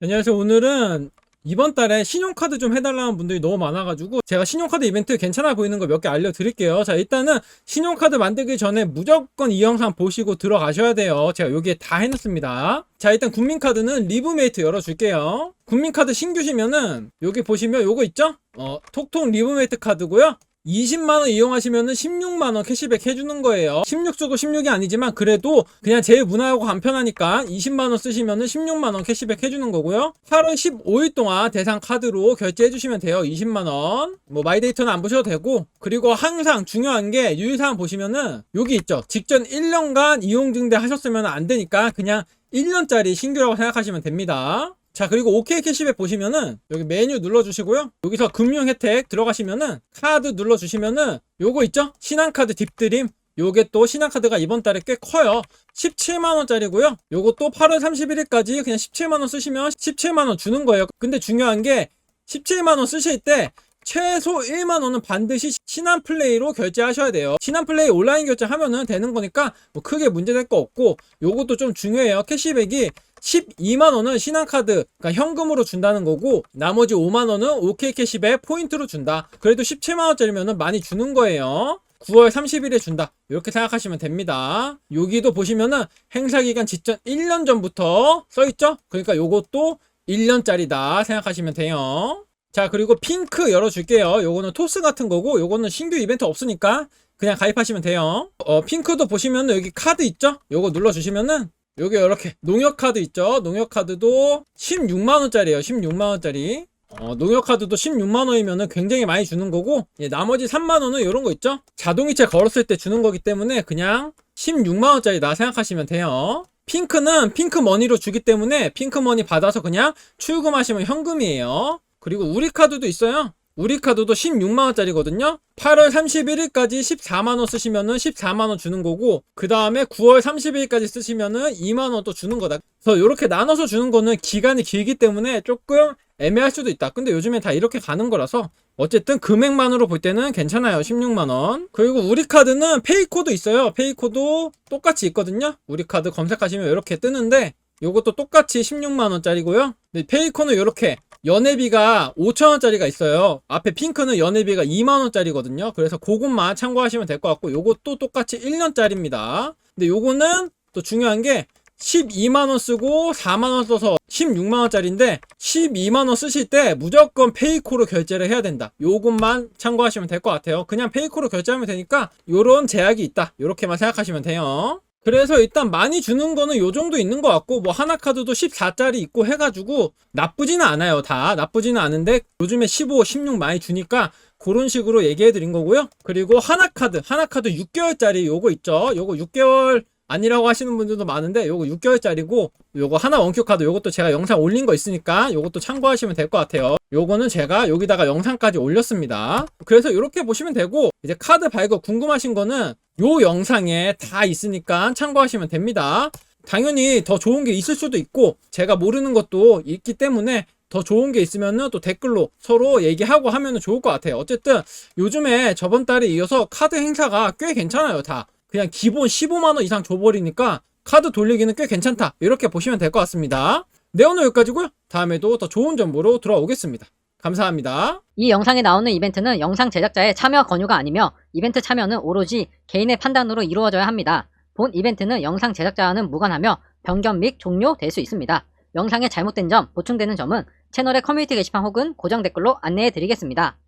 안녕하세요. 오늘은 이번 달에 신용카드 좀 해달라는 분들이 너무 많아가지고 제가 신용카드 이벤트 괜찮아 보이는 거 몇 개 알려드릴게요. 자, 일단은 신용카드 만들기 전에 무조건 이 영상 보시고 들어가셔야 돼요. 제가 여기에 다 해놨습니다. 자, 일단 국민카드는 리브메이트 열어줄게요. 국민카드 신규시면은 여기 보시면 요거 있죠? 어, 톡톡 리브메이트 카드고요. 20만원 이용하시면은 16만원 캐시백 해주는 거예요. 16 쓰고 16이 아니지만 그래도 그냥 제일 무난하고 간편하니까 20만원 쓰시면은 16만원 캐시백 해주는 거고요. 8월 15일 동안 대상 카드로 결제해주시면 돼요. 20만원. 뭐 마이데이터는 안 보셔도 되고. 그리고 항상 중요한 게 유의사항 보시면은 여기 있죠. 직전 1년간 이용 증대 하셨으면 안 되니까 그냥 1년짜리 신규라고 생각하시면 됩니다. 자 그리고 OK 캐시백 보시면은 여기 메뉴 눌러주시고요. 여기서 금융 혜택 들어가시면은 카드 눌러주시면은 요거 있죠? 신한카드 딥드림. 요게 또 신한카드가 이번 달에 꽤 커요. 17만원짜리고요. 요거 또 8월 31일까지 그냥 17만원 쓰시면 17만원 주는 거예요. 근데 중요한 게 17만원 쓰실 때 최소 1만원은 반드시 신한플레이로 결제하셔야 돼요. 신한플레이 온라인 결제하면은 되는 거니까 뭐 크게 문제될 거 없고 요것도 좀 중요해요. 캐시백이 12만원은 신한카드, 그러니까 현금으로 준다는 거고, 나머지 5만원은 OK 캐시백 포인트로 준다. 그래도 17만원짜리면 많이 주는 거예요. 9월 30일에 준다. 이렇게 생각하시면 됩니다. 여기도 보시면은 행사 기간 직전 1년 전부터 써있죠? 그러니까 요것도 1년짜리다 생각하시면 돼요. 자, 그리고 핑크 열어줄게요. 요거는 토스 같은 거고, 요거는 신규 이벤트 없으니까 그냥 가입하시면 돼요. 어, 핑크도 보시면은 여기 카드 있죠? 요거 눌러주시면은 여기 이렇게 농협 카드 있죠? 농협 카드도 16만 원짜리예요. 16만 원짜리. 어, 농협 카드도 16만 원이면은 굉장히 많이 주는 거고 예, 나머지 3만 원은 이런 거 있죠? 자동이체 걸었을 때 주는 거기 때문에 그냥 16만 원짜리다 생각하시면 돼요. 핑크는 핑크 머니로 주기 때문에 핑크 머니 받아서 그냥 출금하시면 현금이에요. 그리고 우리 카드도 있어요. 우리 카드도 16만원짜리거든요. 8월 31일까지 14만원 쓰시면은 14만원 주는 거고, 그 다음에 9월 30일까지 쓰시면은 2만원 또 주는 거다. 그래서 이렇게 나눠서 주는 거는 기간이 길기 때문에 조금 애매할 수도 있다. 근데 요즘에 다 이렇게 가는 거라서, 어쨌든 금액만으로 볼 때는 괜찮아요. 16만원. 그리고 우리 카드는 페이코도 있어요. 페이코도 똑같이 있거든요. 우리 카드 검색하시면 이렇게 뜨는데, 요것도 똑같이 16만원짜리고요. 페이코는 이렇게 연회비가 5천원짜리가 있어요. 앞에 핑크는 연회비가 2만원짜리거든요. 그래서 그것만 참고하시면 될 것 같고, 요것도 똑같이 1년짜리입니다. 근데 요거는 또 중요한 게 12만원 쓰고 4만원 써서 16만원짜리인데 12만원 쓰실 때 무조건 페이코로 결제를 해야 된다. 요것만 참고하시면 될 것 같아요. 그냥 페이코로 결제하면 되니까 요런 제약이 있다. 요렇게만 생각하시면 돼요. 그래서 일단 많이 주는 거는 요 정도 있는 것 같고 뭐 하나 카드도 14짜리 있고 해가지고 나쁘지는 않아요 다. 나쁘지는 않은데 요즘에 15, 16 많이 주니까 그런 식으로 얘기해 드린 거고요. 그리고 하나 카드 하나 카드 6개월짜리 요거 있죠? 요거 6개월 아니라고 하시는 분들도 많은데 요거 6개월짜리고 요거 하나 원큐 카드 요것도 제가 영상 올린 거 있으니까 요것도 참고하시면 될 것 같아요 요거는 제가 여기다가 영상까지 올렸습니다 그래서 이렇게 보시면 되고 이제 카드 발급 궁금하신 거는 요 영상에 다 있으니까 참고하시면 됩니다 당연히 더 좋은 게 있을 수도 있고 제가 모르는 것도 있기 때문에 더 좋은 게 있으면은 또 댓글로 서로 얘기하고 하면은 좋을 것 같아요. 어쨌든 요즘에 저번 달에 이어서 카드 행사가 꽤 괜찮아요, 다. 그냥 기본 15만원 이상 줘버리니까 카드 돌리기는 꽤 괜찮다. 이렇게 보시면 될 것 같습니다. 네, 오늘 여기까지고요. 다음에도 더 좋은 정보로 돌아오겠습니다. 감사합니다. 이 영상에 나오는 이벤트는 영상 제작자의 참여 권유가 아니며 이벤트 참여는 오로지 개인의 판단으로 이루어져야 합니다. 본 이벤트는 영상 제작자와는 무관하며 변경 및 종료될 수 있습니다. 영상에 잘못된 점, 보충되는 점은 채널의 커뮤니티 게시판 혹은 고정 댓글로 안내해 드리겠습니다.